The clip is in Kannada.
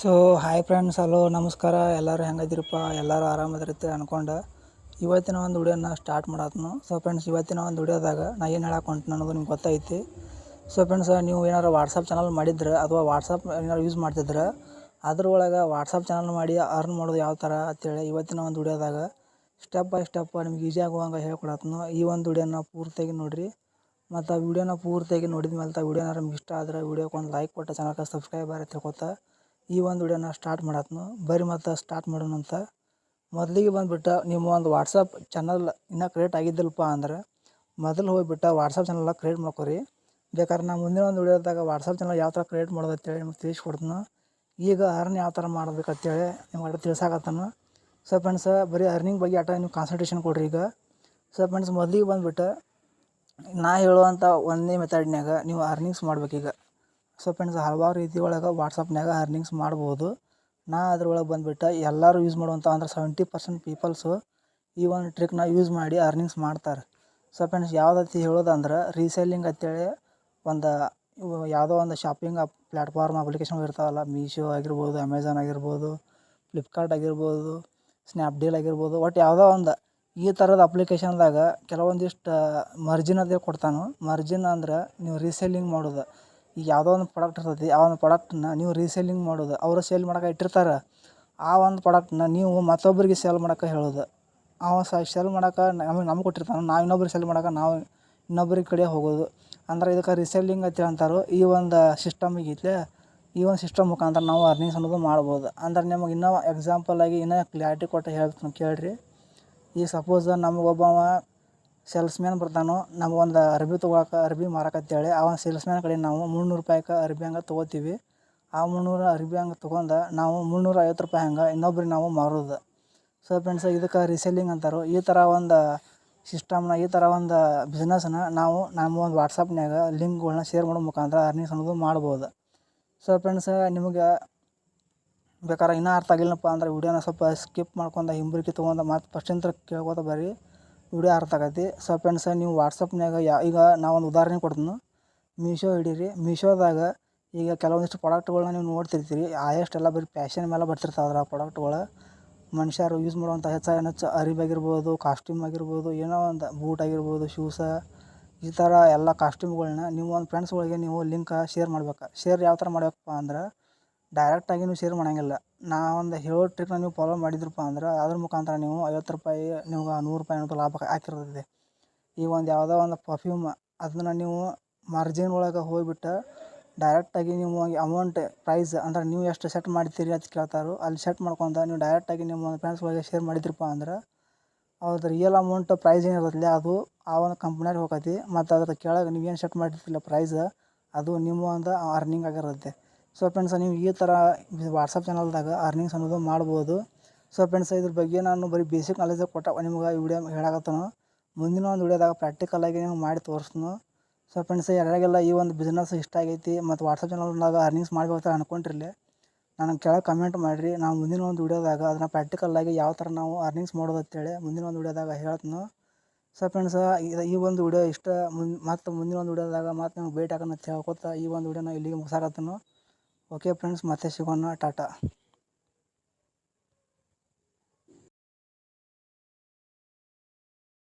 ಸೊ ಹಾಯ್ ಫ್ರೆಂಡ್ಸ್ ಹಲೋ ನಮಸ್ಕಾರ. ಎಲ್ಲರೂ ಹೆಂಗದಿರಪ್ಪ? ಎಲ್ಲರೂ ಆರಾಮದಿರುತ್ತೆ ಅನ್ಕೊಂಡು. ಇವತ್ತಿನ ಒಂದು ವಿಡಿಯೋನ ಸ್ಟಾರ್ಟ್ ಮಾಡತ್ನು. ಸೊ ಫ್ರೆಂಡ್ಸ್ ಇವತ್ತಿನ ಒಂದು ವಿಡಿಯೋದಾಗ ನಾ ಏನು ಹೇಳಕ್ಕೆ ಹೊಂಟು ಅನ್ನೋದು ನಿಮ್ಗೆ ಗೊತ್ತೈತಿ. ಸೊ ಫ್ರೆಂಡ್ಸ್ ನೀವು ಏನಾರು ವಾಟ್ಸಪ್ ಚಾನಲ್ ಮಾಡಿದ್ರೆ ಅಥವಾ ವಾಟ್ಸಪ್ ಏನಾರು ಯೂಸ್ ಮಾಡ್ತಿದ್ರೆ ಅದ್ರೊಳಗೆ ವಾಟ್ಸಪ್ ಚಾನಲ್ ಮಾಡಿ ಅರ್ನ್ ಮಾಡೋದು ಯಾವ ಥರ ಅಂತೇಳಿ ಇವತ್ತಿನ ಒಂದು ವಿಡಿಯೋದಾಗ ಸ್ಟೆಪ್ ಬೈ ಸ್ಟೆಪ್ ನಿಮ್ಗೆ ಈಜಿ ಆಗುವಂಗೆ ಹೇಳ್ಕೊಡತ್ನು. ಈ ಒಂದು ವಿಡಿಯೋನ ಪೂರ್ತಿಯಾಗಿ ನೋಡಿರಿ. ಮತ್ತು ಆ ವಿಡಿಯೋನ ಪೂರ್ತಿಯಾಗಿ ನೋಡಿದ ಮೇಲೆ ವಿಡಿಯೋನ ನಿಮ್ಗೆ ಇಷ್ಟ ಆದರೆ ವಿಡಿಯೋಕ್ಕೆ ಒಂದು ಲೈಕ್ ಕೊಟ್ಟು ಚಾನಲ್ಗೆ ಸಬ್ಸ್ಕ್ರೈಬರ್ ತಿಳ್ಕೊತ. ಈ ಒಂದು ವಿಡಿಯೋನ ಸ್ಟಾರ್ಟ್ ಮಾಡತ್ನು. ಬರ್ರಿ ಮತ್ತು ಸ್ಟಾರ್ಟ್ ಮಾಡೋಣ ಅಂತ. ಮೊದಲಿಗೆ ಬಂದುಬಿಟ್ಟು ನಿಮ್ಮ ಒಂದು ವಾಟ್ಸಪ್ ಚಾನಲ್ ಇನ್ನೂ ಕ್ರಿಯೇಟ್ ಆಗಿದ್ದಿಲ್ಲಪ್ಪ ಅಂದ್ರೆ ಮೊದಲು ಹೋಗಿಬಿಟ್ಟು ವಾಟ್ಸಪ್ ಚಾನಲ್ ಕ್ರಿಯೇಟ್ ಮಾಡ್ಕೊರಿ. ಬೇಕಾದ್ರೆ ನಾನು ಮುಂದಿನ ಒಂದು ವಿಡಿಯೋದಾಗ ವಾಟ್ಸಪ್ ಚಾನಲ್ ಯಾವ ಥರ ಕ್ರಿಯೇಟ್ ಮಾಡೋದು ಅಂತೇಳಿ ನಿಮ್ಗೆ ತಿಳಿಸ್ಕೊಡ್ತೀನಿ. ಈಗ ಅರ್ನ್ ಯಾವ ಥರ ಮಾಡ್ಬೇಕು ಅಂತೇಳಿ ನಿಮ್ಗೆ ತಿಳಿಸಾಕತ್ತಾನು. ಸೊ ಫ್ರೆಂಡ್ಸ್ ಬರೀ ಅರ್ನಿಂಗ್ ಬಗ್ಗೆ ಆಟ ನೀವು ಕಾನ್ಸಂಟ್ರೇಷನ್ ಕೊಡ್ರಿ ಈಗ. ಸೊ ಫ್ರೆಂಡ್ಸ್ ಮೊದಲಿಗೆ ಬಂದುಬಿಟ್ಟು ನಾ ಹೇಳುವಂಥ ಒಂದೇ ಮೆಥಡ್ನ್ಯಾಗ ನೀವು ಅರ್ನಿಂಗ್ಸ್ ಮಾಡ್ಬೇಕೀಗ. ಸೊ ಫ್ರೆಂಡ್ಸ್ ಹಲವಾರು ರೀತಿ ಒಳಗೆ ವಾಟ್ಸಪ್ನಾಗ ಅರ್ನಿಂಗ್ಸ್ ಮಾಡ್ಬೋದು. ನಾ ಅದ್ರೊಳಗೆ ಬಂದುಬಿಟ್ಟು ಎಲ್ಲರೂ ಯೂಸ್ ಮಾಡುವಂಥ ಅಂದ್ರೆ ಸೆವೆಂಟಿ ಪರ್ಸೆಂಟ್ ಪೀಪಲ್ಸು ಈ ಒಂದು ಟ್ರಿಕ್ನ ಯೂಸ್ ಮಾಡಿ ಅರ್ನಿಂಗ್ಸ್ ಮಾಡ್ತಾರೆ. ಸೊ ಫ್ರೆಂಡ್ಸ್ ಯಾವ್ದೈತಿ ಹೇಳೋದಂದ್ರೆ ರೀಸೇಲಿಂಗ್ ಅಂತೇಳಿ ಒಂದು ಯಾವುದೋ ಒಂದು ಶಾಪಿಂಗ್ ಅಪ್ ಪ್ಲ್ಯಾಟ್ಫಾರ್ಮ್ ಅಪ್ಲಿಕೇಶನ್ ಇರ್ತಾವಲ್ಲ ಮೀಶೋ ಆಗಿರ್ಬೋದು ಅಮೆಝಾನ್ ಆಗಿರ್ಬೋದು ಫ್ಲಿಪ್ಕಾರ್ಟ್ ಆಗಿರ್ಬೋದು ಸ್ನ್ಯಾಪ್ಡೀಲ್ ಆಗಿರ್ಬೋದು ಒಟ್ಟು ಯಾವುದೋ ಒಂದು ಈ ಥರದ ಅಪ್ಲಿಕೇಶನ್ದಾಗ ಕೆಲವೊಂದಿಷ್ಟು ಮರ್ಜಿನ್ ಅದೇ ಕೊಡ್ತಾನೆ. ಮರ್ಜಿನ್ ಅಂದ್ರೆ ನೀವು ರೀಸೇಲಿಂಗ್ ಮಾಡೋದು. ಈಗ ಯಾವುದೋ ಒಂದು ಪ್ರಾಡಕ್ಟ್ ಇರ್ತೈತಿ ಆ ಒಂದು ಪ್ರಾಡಕ್ಟನ್ನ ನೀವು ರೀಸೇಲಿಂಗ್ ಮಾಡೋದು, ಅವರು ಸೇಲ್ ಮಾಡಕ್ಕೆ ಇಟ್ಟಿರ್ತಾರೆ, ಆ ಒಂದು ಪ್ರಾಡಕ್ಟನ್ನ ನೀವು ಮತ್ತೊಬ್ಬರಿಗೆ ಸೇಲ್ ಮಾಡಕ್ಕೆ ಹೇಳೋದು. ಅವ ಸೇಲ್ ಮಾಡಕ್ಕೆ ನಮಗೆ, ನಮ್ಗೆ ಕೊಟ್ಟಿರ್ತಾನೆ, ನಾವು ಇನ್ನೊಬ್ರಿಗೆ ಸೇಲ್ ಮಾಡಕ್ಕೆ ನಾವು ಇನ್ನೊಬ್ರಿಗೆ ಕಡೆ ಹೋಗೋದು. ಅಂದ್ರೆ ಇದಕ್ಕೆ ರೀಸೇಲಿಂಗ್ ಅಂತ ಅಂತಾರೆ ಈ ಒಂದು ಸಿಸ್ಟಮ್ ಐತ್ಲೆ ಈ ಒಂದು ಸಿಸ್ಟಮ್ ಮುಖಾಂತರ ನಾವು ಅರ್ನಿಂಗ್ಸ್ ಅನ್ನೋದು ಮಾಡ್ಬೋದು. ಅಂದ್ರೆ ನಿಮಗೆ ಇನ್ನೂ ಎಕ್ಸಾಂಪಲ್ ಆಗಿ ಇನ್ನೂ ಕ್ಲಾರಿಟಿ ಕೊಟ್ಟು ಹೇಳ್ತೀನಿ ಕೇಳಿರಿ. ಈಗ ಸಪೋಸ್ ನಮಗೊಬ್ಬವ ಸೇಲ್ಸ್ಮ್ಯಾನ್ ಬರ್ತಾನೋ ನಮಗೊಂದು ಅರ್ಬಿ ತೊಗೊಳಕ್ಕೆ ಅರ್ಬಿ ಮಾರಕತ್ತೇಳಿ ಆ ಒಂದು ಸೇಲ್ಸ್ಮ್ಯಾನ್ ಕಡೆ ನಾವು ಮುನ್ನೂರು ರೂಪಾಯ್ಗೆ ಅರ್ಬಿ ಹಂಗೆ ತೊಗೋತೀವಿ. ಆ ಮುನ್ನೂರು ಅರ್ಬಿ ಹಂಗೆ ತೊಗೊಂಡು ನಾವು ಮುನ್ನೂರ ಐವತ್ತು ರೂಪಾಯಿ ಹಂಗೆ ಇನ್ನೊಬ್ರಿಗೆ ನಾವು ಮಾರೋದು. ಸೊ ಫ್ರೆಂಡ್ಸ್ ಇದಕ್ಕೆ ರೀಸೇಲಿಂಗ್ ಅಂತಾರೆ. ಈ ಥರ ಒಂದು ಸಿಸ್ಟಮ್ನ ಈ ಥರ ಒಂದು ಬಿಸ್ನೆಸ್ನ ನಾವು ನಮ್ಮ ಒಂದು ವಾಟ್ಸಪ್ನ್ಯಾಗ ಲಿಂಕ್ಗಳನ್ನ ಶೇರ್ ಮಾಡೋ ಮುಖಾಂತರ ಅರ್ನಿಂಗ್ಸ್ ಅನ್ನೋದು ಮಾಡ್ಬೋದು. ಸೊ ಫ್ರೆಂಡ್ಸ್ ನಿಮಗೆ ಬೇಕಾದ್ರೆ ಇನ್ನೂ ಅರ್ಥ ಆಗಿಲ್ಲಪ್ಪ ಅಂದ್ರೆ ವಿಡಿಯೋನ ಸ್ವಲ್ಪ ಸ್ಕಿಪ್ ಮಾಡ್ಕೊಂಡು ಹಿಂಬರಿಕೆ ತೊಗೊಂಡು ಮತ್ತು ಫಸ್ಟಿಂದ ಕೇಳ್ಕೊತ ಬರ್ರಿ. ವಿಡಿಯೋ ಅರ್ಥ ಆಗೈತಿ. ಸೊ ಫ್ರೆಂಡ್ಸ್ ನೀವು ವಾಟ್ಸಪ್ನಾಗ ಯಾ, ಈಗ ನಾವೊಂದು ಒಂದು ಉದಾಹರಣೆ ಕೊಡ್ತೀನಿ. ಮೀಶೋ ಹಿಡೀರಿ. ಮೀಶೋದಾಗ ಈಗ ಕೆಲವೊಂದಿಷ್ಟು ಪ್ರಾಡಕ್ಟ್ಗಳನ್ನ ನೀವು ನೋಡ್ತಿರ್ತೀರಿ. ಆಯಷ್ಟು ಎಲ್ಲ ಬರೀ ಫ್ಯಾಷನ್ ಮೇಲೆ ಬರ್ತಿರ್ತಾವೆ ಅದ್ರ ಪ್ರಾಡಕ್ಟ್ಗಳು ಮನುಷ್ಯರು ಯೂಸ್ ಮಾಡುವಂಥ ಹೆಚ್ಚ ಹೆಚ್ಚು ಅರಿಬಾಗಿರ್ಬೋದು ಕಾಸ್ಟ್ಯೂಮ್ ಆಗಿರ್ಬೋದು, ಏನೋ ಒಂದು ಬೂಟ್ ಆಗಿರ್ಬೋದು ಶೂಸ ಈ ಥರ ಎಲ್ಲ ಕಾಸ್ಟ್ಯೂಮ್ಗಳನ್ನ ನೀವು ಒಂದು ಫ್ರೆಂಡ್ಸ್ಗಳಿಗೆ ನೀವು ಲಿಂಕ ಶೇರ್ ಮಾಡ್ಬೇಕು. ಶೇರ್ ಯಾವ ಥರ ಮಾಡ್ಬೇಕಪ್ಪ ಅಂದ್ರೆ ಡೈರೆಕ್ಟಾಗಿ ನೀವು ಶೇರ್ ಮಾಡೋಂಗಿಲ್ಲ. ನಾ ಒಂದು ಹೇಳೋ ಟ್ರಿಕ್ನ ನೀವು ಫಾಲೋ ಮಾಡಿದ್ರಪ್ಪ ಅಂದ್ರೆ ಅದ್ರ ಮುಖಾಂತರ ನೀವು ಐವತ್ತು ರೂಪಾಯಿ ನಿಮ್ಗೆ ನೂರು ರೂಪಾಯಿ ಅನ್ನೋದು ಲಾಭ ಆಗಿರ್ತದೆ ಈ ಒಂದು ಯಾವುದೋ ಒಂದು ಪರ್ಫ್ಯೂಮ್ ಅದನ್ನ ನೀವು ಮಾರ್ಜಿನ್ ಒಳಗೆ ಹೋಗಿಬಿಟ್ಟು ಡೈರೆಕ್ಟಾಗಿ ನೀವು ಅಮೌಂಟ್ ಪ್ರೈಸ್ ಅಂದ್ರೆ ನೀವು ಎಷ್ಟು ಸೆಟ್ ಮಾಡ್ತೀರಿ ಅಂತ ಕೇಳ್ತಾರೋ ಅಲ್ಲಿ ಸೆಟ್ ಮಾಡ್ಕೊಂತ ನೀವು ಡೈರೆಕ್ಟಾಗಿ ನಿಮ್ಮ ಒಂದು ಫ್ರೆಂಡ್ಸ್ಗಳಿಗೆ ಶೇರ್ ಮಾಡಿದ್ರಪ್ಪ ಅಂದ್ರೆ ಅವ್ರದ್ದು ರಿಯಲ್ ಅಮೌಂಟ್ ಪ್ರೈಸ್ ಏನಿರ್ತೈತಿ ಅದು ಆ ಒಂದು ಕಂಪ್ನಿಯಾಗ ಹೋಗತಿ ಮತ್ತು ಅದ್ರ ಕೆಳಗೆ ನೀವು ಏನು ಸೆಟ್ ಮಾಡಿರ್ತಿಲ್ಲ ಪ್ರೈಸ್ ಅದು ನಿಮ್ಮ ಒಂದು ಅರ್ನಿಂಗ್ ಆಗಿರುತ್ತೆ ಸೊ ಫ್ರೆಂಡ್ಸ್ ನೀವು ಈ ಥರ ವಾಟ್ಸಪ್ ಚಾನಲ್ದಾಗ ಅರ್ನಿಂಗ್ಸ್ ಅನ್ನೋದು ಮಾಡ್ಬೋದು. ಸೊ ಫ್ರೆಂಡ್ಸ್ ಇದ್ರ ಬಗ್ಗೆ ನಾನು ಬರೀ ಬೇಸಿಕ್ ನಾಲೆಜ್ ಕೊಟ್ಟ ನಿಮ್ಗೆ ಈ ವಿಡಿಯೋ ಹೇಳಾಕತ್ತನು. ಮುಂದಿನ ಒಂದು ವಿಡಿಯೋದಾಗ ಪ್ರಾಕ್ಟಿಕಲಾಗಿ ನಿಮ್ಗೆ ಮಾಡಿ ತೋರಿಸ್ತನು. ಸೊ ಫ್ರೆಂಡ್ಸ್ ಯಾರಿಗೆಲ್ಲ ಈ ಒಂದು ಬಿಸ್ನೆಸ್ ಇಷ್ಟ ಆಗೈತಿ ಮತ್ತು ವಾಟ್ಸಪ್ ಚಾನಲ್ದಾಗ ಅರ್ನಿಂಗ್ಸ್ ಮಾಡ್ಬೇಕು ಅಂತ ಅನ್ಕೊಂಡಿರಲಿ ನನಗೆ ಕೆಳಗೆ ಕಮೆಂಟ್ ಮಾಡಿರಿ. ನಾವು ಮುಂದಿನ ಒಂದು ವಿಡಿಯೋದಾಗ ಅದನ್ನು ಪ್ರಾಕ್ಟಿಕಲ್ಲಾಗಿ ಯಾವ ಥರ ನಾವು ಅರ್ನಿಂಗ್ಸ್ ಮಾಡೋದು ಅಂತೇಳಿ ಮುಂದಿನ ಒಂದು ವಿಡಿಯೋದಾಗ ಹೇಳ್ತೀನಿ. ಸೊ ಫ್ರೆಂಡ್ಸ್ ಈ ಒಂದು ವಿಡಿಯೋ ಇಷ್ಟ ಮುನ್ ಮತ್ತು ಮುಂದಿನ ಒಂದು ವಿಡಿಯೋದಾಗ ಮತ್ತೆ ನಿಮ್ಗೆ ಭೇಟಿ ಹಾಕೋಣ ಅಂತ ಹೇಳ್ಕೊತ ಈ ಒಂದು ವಿಡಿಯೋನ ಇಲ್ಲಿಗೆ ಮುಗಿಸಾಕತ್ತನು. ಓಕೆ ಫ್ರೆಂಡ್ಸ್ ಮತ್ತೆ ಸಿಗೋಣ. ಟಾಟಾ.